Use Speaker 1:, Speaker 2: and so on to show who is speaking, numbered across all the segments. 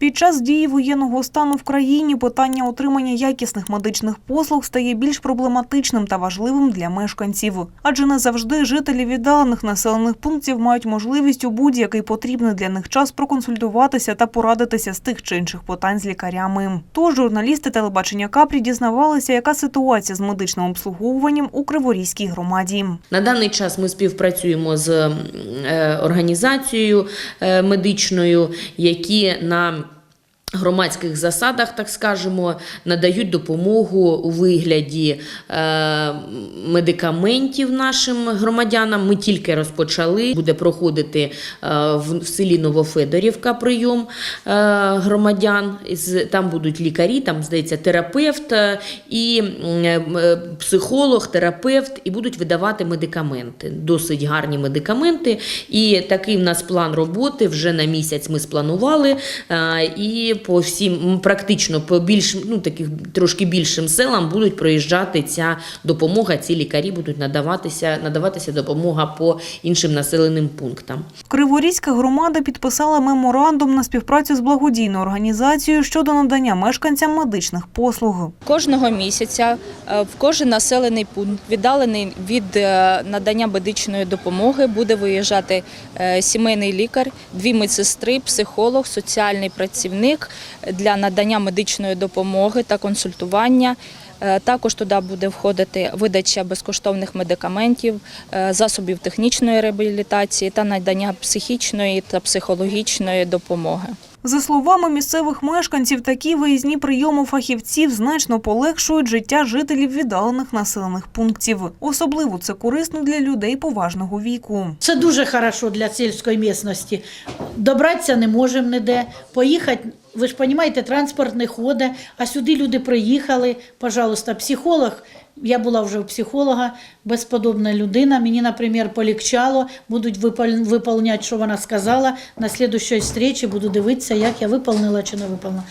Speaker 1: Під час дії воєнного стану в країні питання отримання якісних медичних послуг стає більш проблематичним та важливим для мешканців. Адже не завжди жителі віддалених населених пунктів мають можливість у будь-який потрібний для них час проконсультуватися та порадитися з тих чи інших питань з лікарями. Тож журналісти телебачення Капрі дізнавалися, яка ситуація з медичним обслуговуванням у Криворізькій громаді.
Speaker 2: На даний час ми співпрацюємо з е, організацією е, медичною, які на громадських засадах, так скажемо, надають допомогу у вигляді е, медикаментів нашим громадянам. Ми тільки розпочали. Буде проходити е, в, селі Новофедорівка прийом е, громадян. Там будуть лікарі, там здається терапевт і психолог, терапевт, і будуть видавати медикаменти. Досить гарні медикаменти. І такий в нас план роботи вже на місяць ми спланували. І по всім практично по більш ну таких трошки більшим селам будуть проїжджати ця допомога. Ці лікарі будуть надаватися, надаватися допомога по іншим населеним пунктам.
Speaker 1: Криворізька громада підписала меморандум на співпрацю з благодійною організацією щодо надання мешканцям медичних послуг.
Speaker 3: Кожного місяця е, в кожен населений пункт, віддалений від е, надання медичної допомоги, буде виїжджати е, сімейний лікар, дві медсестри, психолог, соціальний працівник для надання медичної допомоги та консультування. Е, Також туди буде входити видача безкоштовних медикаментів, е, засобів технічної реабілітації та надання психічної та психологічної допомоги.
Speaker 1: За словами місцевих мешканців, такі виїзні прийоми фахівців значно полегшують життя жителів віддалених населених пунктів. Особливо це корисно для людей поважного віку.
Speaker 4: Це дуже хорошо для сільської місцевості. Добратися не можемо ніде, поїхати, ви ж розумієте, транспорт не ходить, а сюди люди приїхали, пожалуйста, психолог. Я була вже у психолога, безподобна людина. Мені, наприклад, полегчало, будуть виконувати, що вона сказала. На слідущій зустрічі буду дивитися, як я виконала чи не виконала.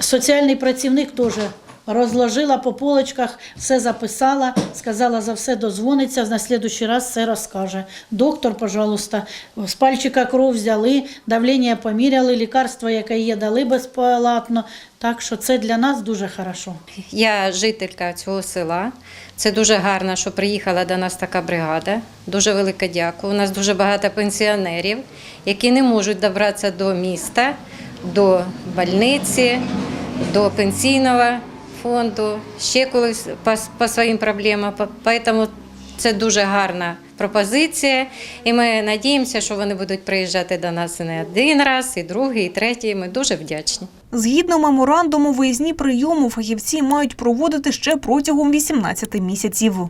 Speaker 4: Соціальний працівник теж розложила по полочках, все записала, сказала за все дозвониться, на слідущий раз все розкаже. Доктор, пожалуйста, з пальчика кров взяли, давлення поміряли, лікарства, яке є, дали безплатно. Так що це для нас дуже хорошо.
Speaker 5: Я жителька цього села. Це дуже гарно, що приїхала до нас така бригада. Дуже велике дякую. У нас дуже багато пенсіонерів, які не можуть добратися до міста, до больниці, до пенсійного фонду, ще колись по, по своїм проблемам. поэтому це дуже гарна пропозиція. І ми надіємося, що вони будуть приїжджати до нас і не один раз, і другий, і третій. Ми дуже вдячні.
Speaker 1: Згідно меморандуму, виїзні прийоми фахівці мають проводити ще протягом 18 місяців.